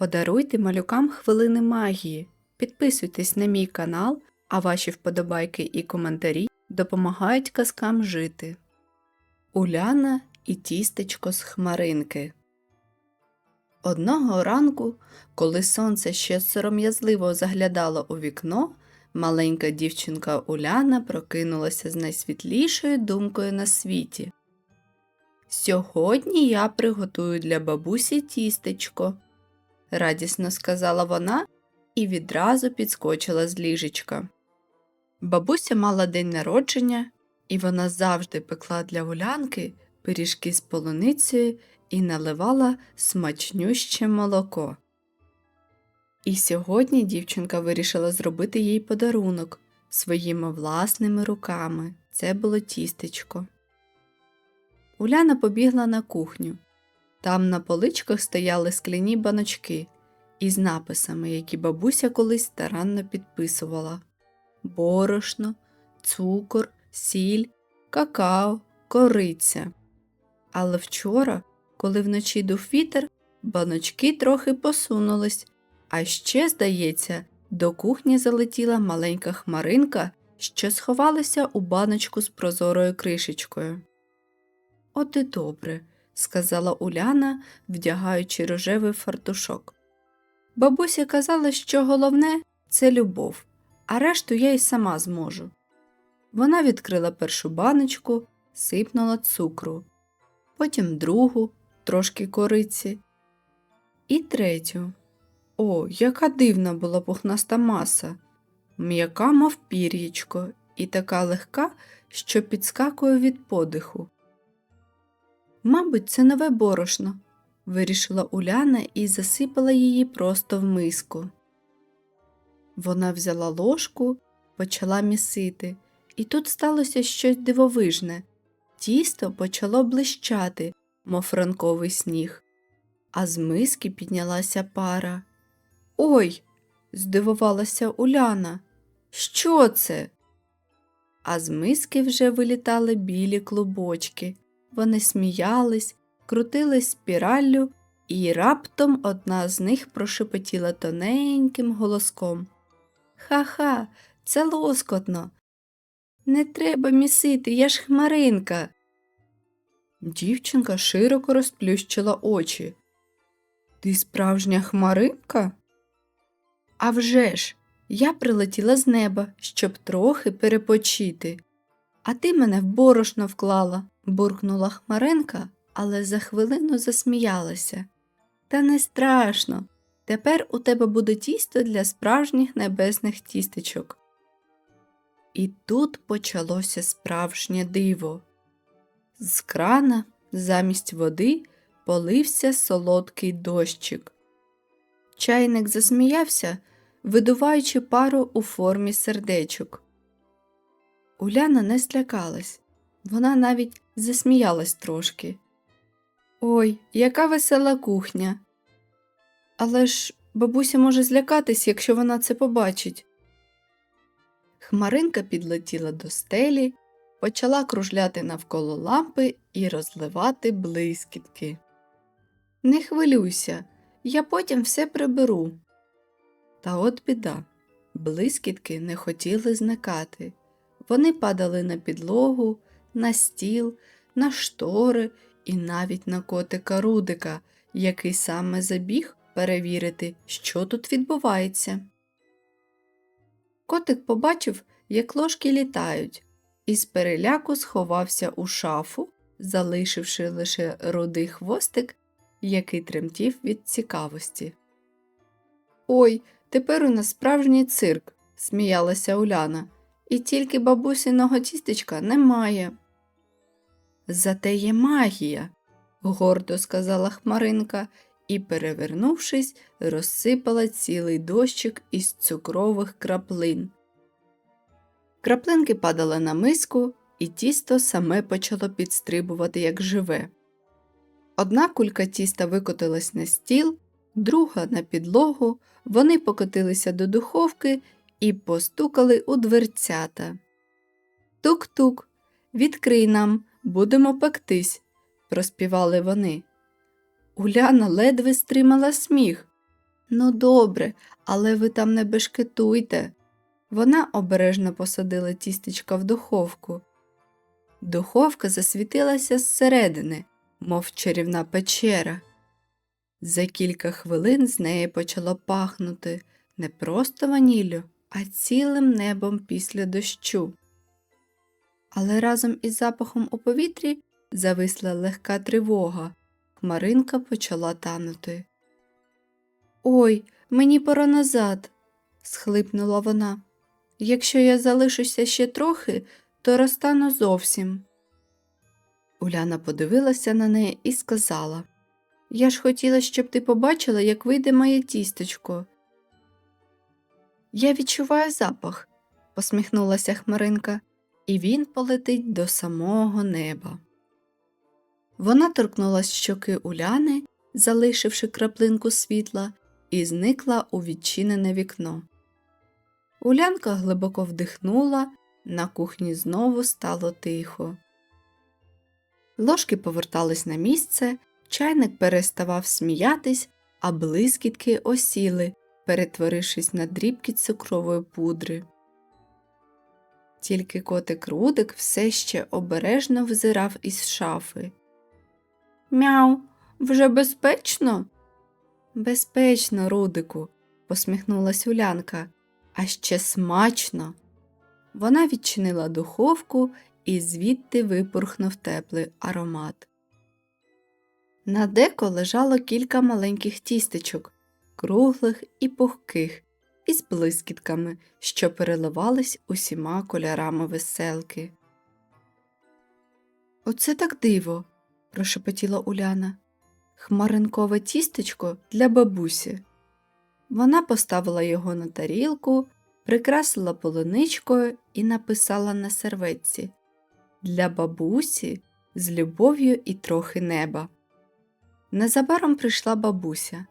Подаруйте малюкам хвилини магії. Підписуйтесь на мій канал, а ваші вподобайки і коментарі допомагають казкам жити. Уляна і тістечко з хмаринки. Одного ранку, коли сонце ще сором'язливо заглядало у вікно, маленька дівчинка Уляна прокинулася з найсвітлішою думкою на світі. Сьогодні я приготую для бабусі тістечко, радісно сказала вона і відразу підскочила з ліжечка. Бабуся мала день народження, і вона завжди пекла для Улянки пиріжки з полуницею і наливала смачнюще молоко. І сьогодні дівчинка вирішила зробити їй подарунок своїми власними руками. Це було тістечко. Уляна побігла на кухню. Там на поличках стояли скляні баночки із написами, які бабуся колись старанно підписувала: борошно, цукор, сіль, какао, кориця. Але вчора, коли вночі дув вітер, баночки трохи посунулись, а ще, здається, до кухні залетіла маленька хмаринка, що сховалася у баночку з прозорою кришечкою. От і добре, сказала Уляна, вдягаючи рожевий фартушок. Бабуся казала, що головне це любов, а решту я й сама зможу. Вона відкрила першу баночку, сипнула цукру, потім другу, трошки кориці, і третю. О, яка дивна була пухнаста маса, м'яка, мов пір'ячко, і така легка, що підскакує від подиху. Мабуть, це нове борошно, вирішила Уляна і засипала її просто в миску. Вона взяла ложку, почала місити, і тут сталося щось дивовижне. Тісто почало блищати, мов ранковий сніг, а з миски піднялася пара. Ой, здивувалася Уляна. Що це? А з миски вже вилітали білі клубочки. Вони сміялись, крутились спіраллю, і раптом одна з них прошепотіла тоненьким голоском. Ха-ха, це лоскотно. Не треба місити, я ж хмаринка. Дівчинка широко розплющила очі. Ти справжня хмаринка? А вже ж, я прилетіла з неба, щоб трохи перепочити. А ти мене в борошно вклала, буркнула Хмаринка, але за хвилину засміялася. Та не страшно. Тепер у тебе буде тісто для справжніх небесних тістечок. І тут почалося справжнє диво. З крана замість води полився солодкий дощик. Чайник засміявся, видуваючи пару у формі сердечок. Уляна не злякалась, вона навіть засміялась трошки. Ой, яка весела кухня. Але ж бабуся може злякатись, якщо вона це побачить. Хмаринка підлетіла до стелі, почала кружляти навколо лампи і розливати блискітки. Не хвилюйся, я потім все приберу. Та от біда. Блискітки не хотіли зникати. Вони падали на підлогу, на стіл, на штори і навіть на котика Рудика, який саме забіг перевірити, що тут відбувається. Котик побачив, як ложки літають, і з переляку сховався у шафу, залишивши лише рудий хвостик, який тремтів від цікавості. Ой, тепер у нас справжній цирк, сміялася Уляна, і тільки бабусиного тістечка немає. Зате є магія, гордо сказала Хмаринка і, перевернувшись, розсипала цілий дощик із цукрових краплин. Краплинки падали на миску, і тісто саме почало підстрибувати, як живе. Одна кулька тіста викотилась на стіл, друга на підлогу, вони покотилися до духовки і постукали у дверцята. Тук-тук, відкрий нам, будемо пектись, проспівали вони. Уляна ледве стримала сміх. Ну, добре, але ви там не бешкетуйте. Вона обережно посадила тістечка в духовку. Духовка засвітилася зсередини, мов чарівна печера. За кілька хвилин з неї почало пахнути не просто ваніллю, а цілим небом після дощу. Але разом із запахом у повітрі зависла легка тривога. Хмаринка почала танути. Ой, мені пора назад, схлипнула вона. Якщо я залишуся ще трохи, то розтану зовсім. Уляна подивилася на неї і сказала Я ж хотіла, щоб ти побачила, як вийде моє тістечко. Я відчуваю запах, посміхнулася Хмаринка, і він полетить до самого неба. Вона торкнулась щоки Уляни, залишивши краплинку світла, і зникла у відчинене вікно. Улянка глибоко вдихнула, на кухні знову стало тихо. Ложки повертались на місце, чайник переставав сміятись, а блискітки осіли, перетворившись на дрібки цукрової пудри. Тільки котик Рудик все ще обережно взирав із шафи. Мяу, вже безпечно? Безпечно, Рудику, посміхнулась Улянка, а ще смачно. Вона відчинила духовку і звідти випорхнув теплий аромат. На деко лежало кілька маленьких тістечок, круглих і пухких, із блискітками, що переливались усіма кольорами веселки. Оце так диво, прошепотіла Уляна. Хмаринкове тістечко для бабусі. Вона поставила його на тарілку, прикрасила полуничкою і написала на серветці Для бабусі з любов'ю і трохи неба. Незабаром прийшла бабуся.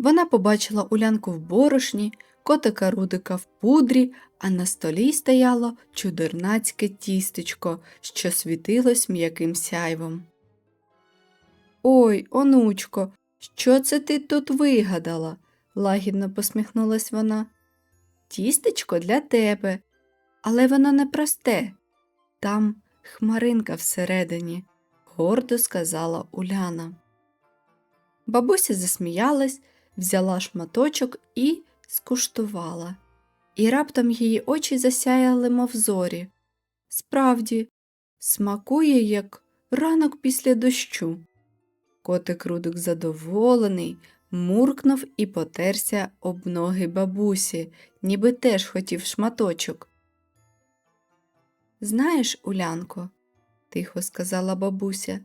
Вона побачила улянку в борошні, котика Рудика в пудрі, а на столі стояло чудернацьке тістечко, що світилось м'яким сяйвом. Ой, онучко, що це ти тут вигадала? лагідно посміхнулась вона. Тістечко для тебе, але воно не просте. Там хмаринка всередині, гордо сказала Уляна. Бабуся засміялась, взяла шматочок і скуштувала. І раптом її очі засяяли, мов зорі. Справді, смакує, як ранок після дощу. Котик Рудик задоволений, муркнув і потерся об ноги бабусі, ніби теж хотів шматочок. Знаєш, Улянко, тихо сказала бабуся,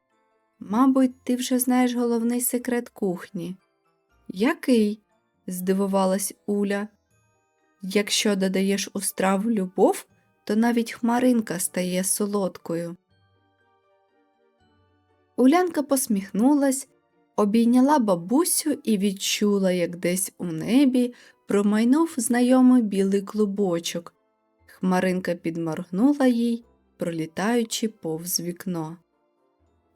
мабуть, ти вже знаєш головний секрет кухні. Який? здивувалась Уля. Якщо додаєш у страву любов, то навіть хмаринка стає солодкою. Улянка посміхнулась, обійняла бабусю і відчула, як десь у небі промайнув знайомий білий клубочок. Хмаринка підморгнула їй, пролітаючи повз вікно.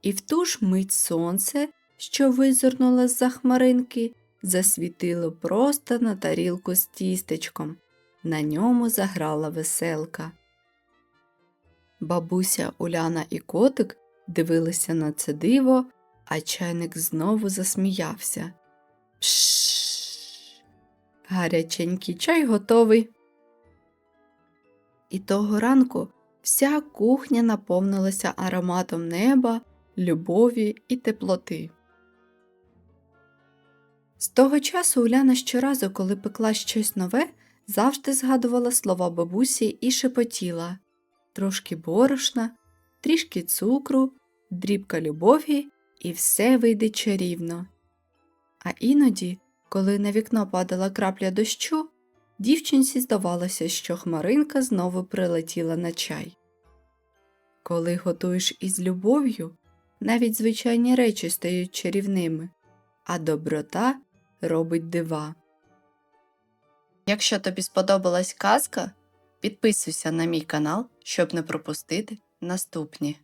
І в ту ж мить сонце, що визирнуло з-за хмаринки, засвітило просто на тарілку з тістечком. На ньому заграла веселка. Бабуся Уляна і котик дивилися на це диво, а чайник знову засміявся. Пшш. Гаряченький чай готовий. І того ранку вся кухня наповнилася ароматом неба, любові і теплоти. З того часу Уляна щоразу, коли пекла щось нове, завжди згадувала слова бабусі і шепотіла трошки борошна, трішки цукру, дрібка любові, і все вийде чарівно. А іноді, коли на вікно падала крапля дощу, дівчинці здавалося, що хмаринка знову прилетіла на чай. Коли готуєш із любов'ю, навіть звичайні речі стають чарівними, а доброта робить дива. Якщо тобі сподобалась казка, підписуйся на мій канал, щоб не пропустити наступні.